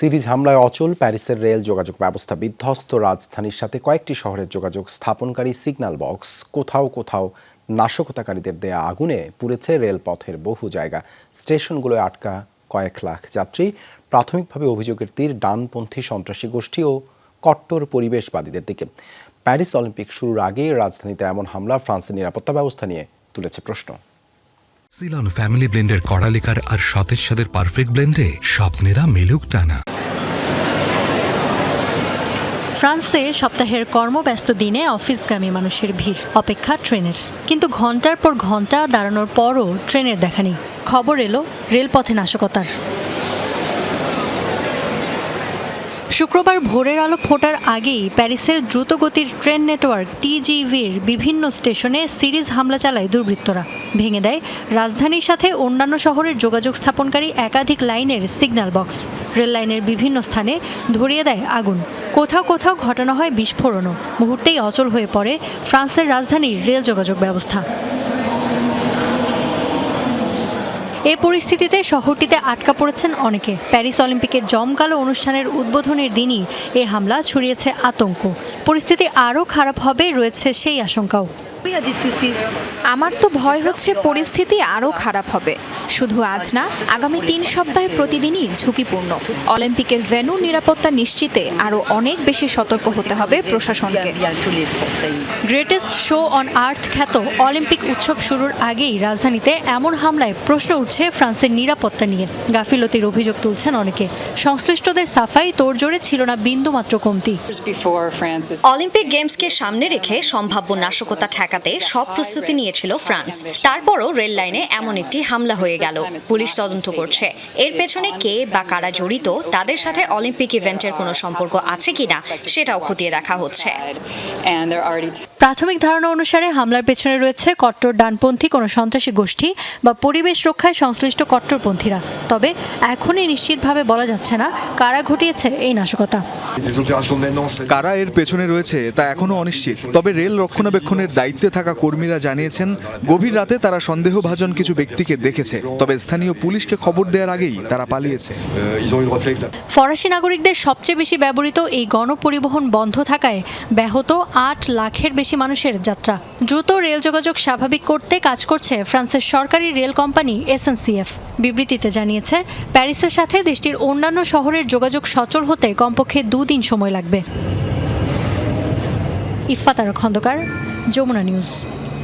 Series হামলায় অচল প্যারিসের রেল যোগাযোগ ব্যবস্থা বিধ্বস্ত রাজধানীর সাথে কয়েকটি শহরের যোগাযোগ স্থাপনকারী সিগন্যাল বক্স। কোথাও কোথাও নাশকতাকারীদের দেয়া আগুনে পুড়েছে রেলপথের বহু জায়গা। স্টেশনগুলোয় আটকা কয়েক লাখ যাত্রী। প্রাথমিকভাবে অভিযোগের তীর ডানপন্থী সন্ত্রাসী গোষ্ঠী ও কট্টর পরিবেশবাদীদের দিকে। প্যারিস অলিম্পিক শুরুর আগে রাজধানীতে এমন হামলা, ফ্রান্সের নিরাপত্তা ব্যবস্থা নিয়ে তুলেছে প্রশ্ন। সিলন ফ্যামিলি ব্লেন্ডের কড়ালিকার আর সতেজ সাদের পারফেক্ট ব্লেন্ডে স্বপ্নেরা মেলুক টানা। ফ্রান্সে সপ্তাহের কর্মব্যস্ত দিনে অফিসগামী মানুষের ভিড়, অপেক্ষা ট্রেনের। কিন্তু ঘণ্টার পর ঘণ্টা দাঁড়ানোর পরও ট্রেনের দেখা নেই। খবর এলো রেলপথে নাশকতার। শুক্রবার ভোরের আলো ফোটার আগেই প্যারিসের দ্রুতগতির ট্রেন নেটওয়ার্ক টিজিভির বিভিন্ন স্টেশনে সিরিজ হামলা চালায় দুর্বৃত্তরা। ভেঙে দেয় রাজধানীর সাথে অন্যান্য শহরের যোগাযোগ স্থাপনকারী একাধিক লাইনের সিগন্যাল বক্স। রেল লাইনের বিভিন্ন স্থানে ধরিয়ে দেয় আগুন। কোথাও কোথাও ঘটানো হয় বিস্ফোরণও। মুহূর্তেই অচল হয়ে পড়ে ফ্রান্সের রাজধানীর রেল যোগাযোগ ব্যবস্থা। এ পরিস্থিতিতে শহরটিতে আটকা পড়েছেন অনেকে। প্যারিস অলিম্পিকের জমকালো অনুষ্ঠানের উদ্বোধনের দিনই এ হামলা ছড়িয়েছে আতঙ্ক। পরিস্থিতি আরও খারাপ হবে রয়েছে সেই আশঙ্কাও। আমার তো ভয় হচ্ছে পরিস্থিতি আরও খারাপ হবে। শুধু আজ না আগামী তিন সপ্তাহে প্রতিদিনই ঝুঁকিপূর্ণ। অলিম্পিকের ভেন্যু নিরাপত্তা নিশ্চিতে আরও অনেক বেশি সতর্ক হতে হবে প্রশাসনকে। গ্রেটেস্ট শো অন আর্থ খ্যাত অলিম্পিক উৎসব শুরুর আগেই রাজধানীতে এমন হামলায় প্রশ্ন উঠছে ফ্রান্সের নিরাপত্তা নিয়ে। গাফিলতির অভিযোগ তুলছেন অনেকে। সংশ্লিষ্টদের সাফাই তোড়জোড়ে ছিল না বিন্দুমাত্র কমতি। অলিম্পিক গেমসকে সামনে রেখে সম্ভাব্য নাশকতা ঠেকাতে সব প্রস্তুতি নিয়েছিল ফ্রান্স। তারপরও রেল লাইনে এমন একটি হামলা হয়ে গেল। পুলিশ তদন্ত করছে। এর পেছনে কে বা কারা জড়িত তাদের সাথে অলিম্পিক ইভেন্টের কোনো সম্পর্ক আছে কিনা সেটাও খতিয়ে দেখা হচ্ছে। প্রাথমিক ধারণা অনুসারে হামলার পেছনে রয়েছে কট্টর ডানপন্থী কোনো সন্ত্রাসী গোষ্ঠী বা পরিবেশ রক্ষায় সংশ্লিষ্ট কট্টরপন্থীরা। তবে এখনই নিশ্চিতভাবে বলা যাচ্ছে না কারা ঘটিয়েছে এই নাশকতা। কারা এর পেছনে রয়েছে তা এখনও অনিশ্চিত। তবে রেল রক্ষণাবেক্ষণের দায়িত্বে থাকা কর্মীরা জানিয়েছেন, গভীর রাতে তারা সন্দেহভাজন কিছু ব্যক্তিকে দেখেছে, তবে স্থানীয় পুলিশকে খবর দেওয়ার আগেই তারা পালিয়েছে। ফরাসি নাগরিকদের সবচেয়ে বেশি ব্যবহৃত এই গণপরিবহন বন্ধ থাকায় ব্যাহত আট লাখের বেশি মানুষের যাত্রা। দ্রুত রেল যোগাযোগ স্বাভাবিক করতে কাজ করছে ফ্রান্সের সরকারি রেল কোম্পানি এসএনসিএফ। বিবৃতিতে জানিয়েছে, প্যারিসের সাথে দেশটির অন্যান্য শহরের যোগাযোগ সচল হতে কমপক্ষে দুদিন সময় লাগবে। ইফাতার খন্দকার যমুনা নিউজ।